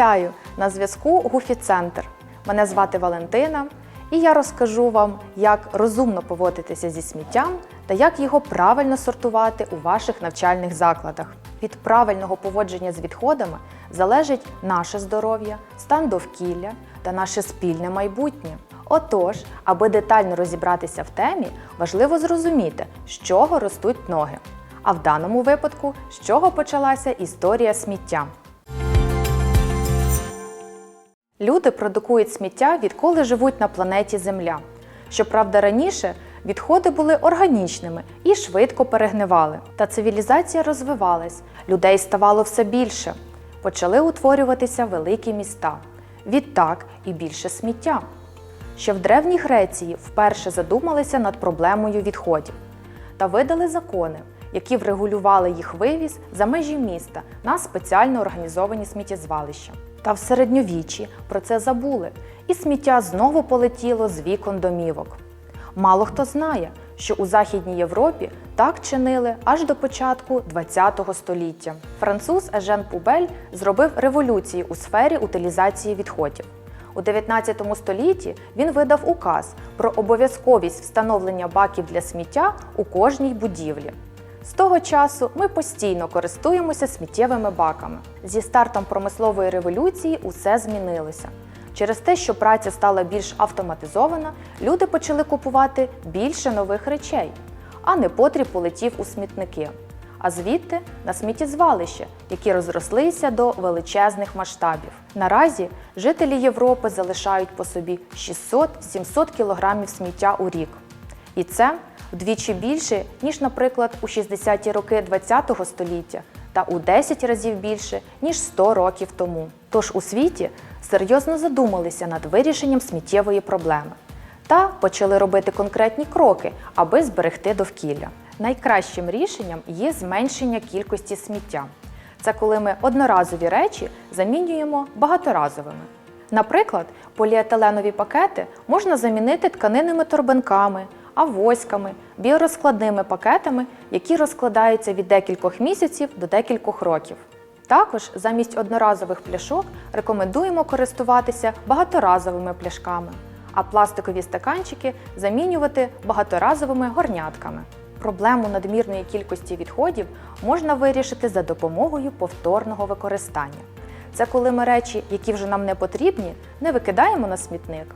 Вітаю! На зв'язку Гуфі Центр. Мене звати Валентина, і я розкажу вам, як розумно поводитися зі сміттям та як його правильно сортувати у ваших навчальних закладах. Від правильного поводження з відходами залежить наше здоров'я, стан довкілля та наше спільне майбутнє. Отож, аби детально розібратися в темі, важливо зрозуміти, з чого ростуть ноги. А в даному випадку, з чого почалася історія сміття. Люди продукують сміття, відколи живуть на планеті Земля. Щоправда, раніше відходи були органічними і швидко перегнивали. Та цивілізація розвивалась, людей ставало все більше. Почали утворюватися великі міста. Відтак і більше сміття. Ще в Древній Греції вперше задумалися над проблемою відходів та видали закони, які врегулювали їх вивіз за межі міста на спеціально організовані сміттєзвалища. Та в середньовіччі про це забули, і сміття знову полетіло з вікон домівок. Мало хто знає, що у Західній Європі так чинили аж до початку ХХ століття. Француз Ежен Пубель зробив революцію у сфері утилізації відходів. У 19 столітті він видав указ про обов'язковість встановлення баків для сміття у кожній будівлі. З того часу ми постійно користуємося сміттєвими баками. Зі стартом промислової революції усе змінилося. Через те, що праця стала більш автоматизована, люди почали купувати більше нових речей, а непотріб полетів у смітники. А звідти на сміттєзвалище, які розрослися до величезних масштабів. Наразі жителі Європи залишають по собі 600-700 кілограмів сміття у рік. І це вдвічі більше, ніж, наприклад, у 60-ті роки ХХ століття та у 10 разів більше, ніж 100 років тому. Тож у світі серйозно задумалися над вирішенням сміттєвої проблеми та почали робити конкретні кроки, аби зберегти довкілля. Найкращим рішенням є зменшення кількості сміття. Це коли ми одноразові речі замінюємо багаторазовими. Наприклад, поліетиленові пакети можна замінити тканинними торбинками, авоськами, біорозкладними пакетами, які розкладаються від декількох місяців до декількох років. Також замість одноразових пляшок рекомендуємо користуватися багаторазовими пляшками, а пластикові стаканчики замінювати багаторазовими горнятками. Проблему надмірної кількості відходів можна вирішити за допомогою повторного використання. Це коли ми речі, які вже нам не потрібні, не викидаємо на смітник,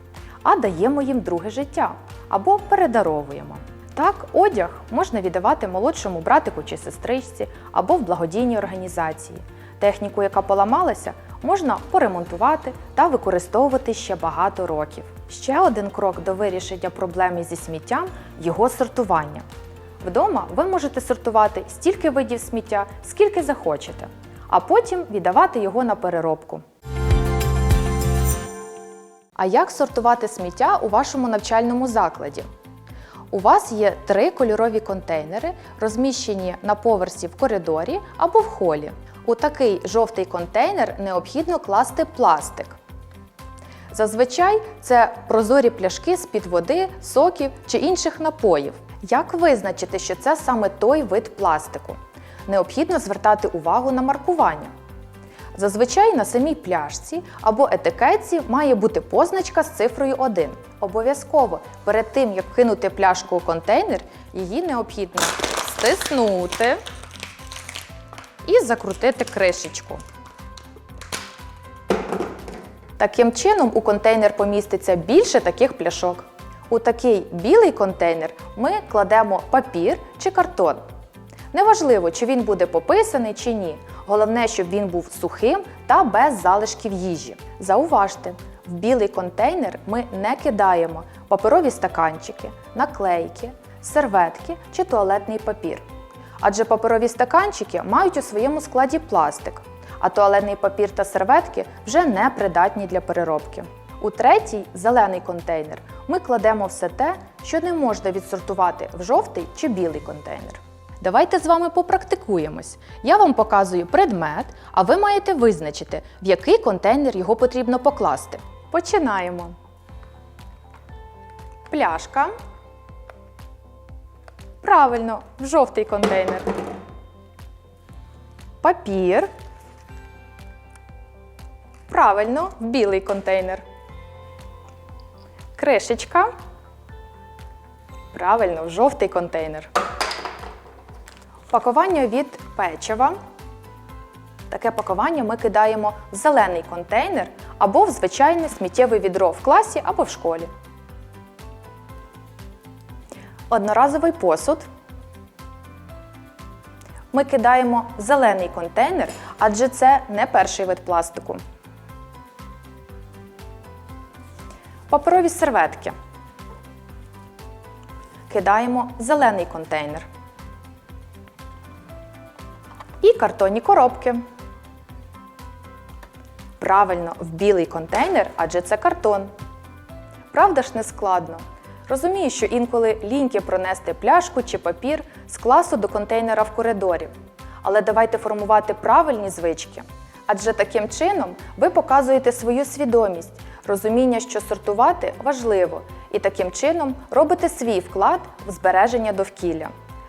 а даємо їм друге життя або передаровуємо. Так, одяг можна віддавати молодшому братику чи сестричці або в благодійній організації. Техніку, яка поламалася, можна поремонтувати та використовувати ще багато років. Ще один крок до вирішення проблеми зі сміттям його сортування. Вдома ви можете сортувати стільки видів сміття, скільки захочете, а потім віддавати його на переробку. А як сортувати сміття у вашому навчальному закладі? У вас є три кольорові контейнери, розміщені на поверсі в коридорі або в холі. У такий жовтий контейнер необхідно класти пластик. Зазвичай це прозорі пляшки з-під води, соків чи інших напоїв. Як визначити, що це саме той вид пластику? Необхідно звертати увагу на маркування. Зазвичай на самій пляшці або етикетці має бути позначка з цифрою 1. Обов'язково перед тим, як кинути пляшку у контейнер, її необхідно стиснути і закрутити кришечку. Таким чином у контейнер поміститься більше таких пляшок. У такий білий контейнер ми кладемо папір чи картон. Неважливо, чи він буде пописаний чи ні. Головне, щоб він був сухим та без залишків їжі. Зауважте, в білий контейнер ми не кидаємо паперові стаканчики, наклейки, серветки чи туалетний папір. Адже паперові стаканчики мають у своєму складі пластик, а туалетний папір та серветки вже не придатні для переробки. У третій зелений контейнер ми кладемо все те, що не можна відсортувати в жовтий чи білий контейнер. Давайте з вами попрактикуємось. Я вам показую предмет, а ви маєте визначити, в який контейнер його потрібно покласти. Починаємо. Пляшка. Правильно, в жовтий контейнер. Папір. Правильно, в білий контейнер. Кришечка. Правильно, в жовтий контейнер. Пакування від печива. Таке пакування ми кидаємо в зелений контейнер або в звичайне сміттєве відро в класі або в школі. Одноразовий посуд. Ми кидаємо в зелений контейнер, адже це не перший вид пластику. Паперові серветки. Кидаємо в зелений контейнер. Картонні коробки. Правильно, в білий контейнер, адже це картон. Правда ж не складно? Розумію, що інколи ліньки пронести пляшку чи папір з класу до контейнера в коридорі. Але давайте формувати правильні звички. Адже таким чином ви показуєте свою свідомість, розуміння, що сортувати важливо, і таким чином робите свій вклад в збереження довкілля.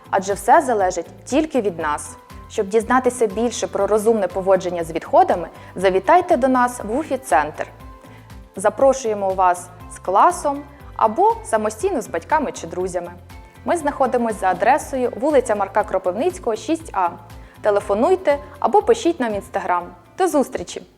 Адже все залежить тільки від нас. Щоб дізнатися більше про розумне поводження з відходами, завітайте до нас в Уфі-центр. Запрошуємо вас з класом або самостійно з батьками чи друзями. Ми знаходимося за адресою вулиця Марка Кропивницького, 6А. Телефонуйте або пишіть нам інстаграм. До зустрічі!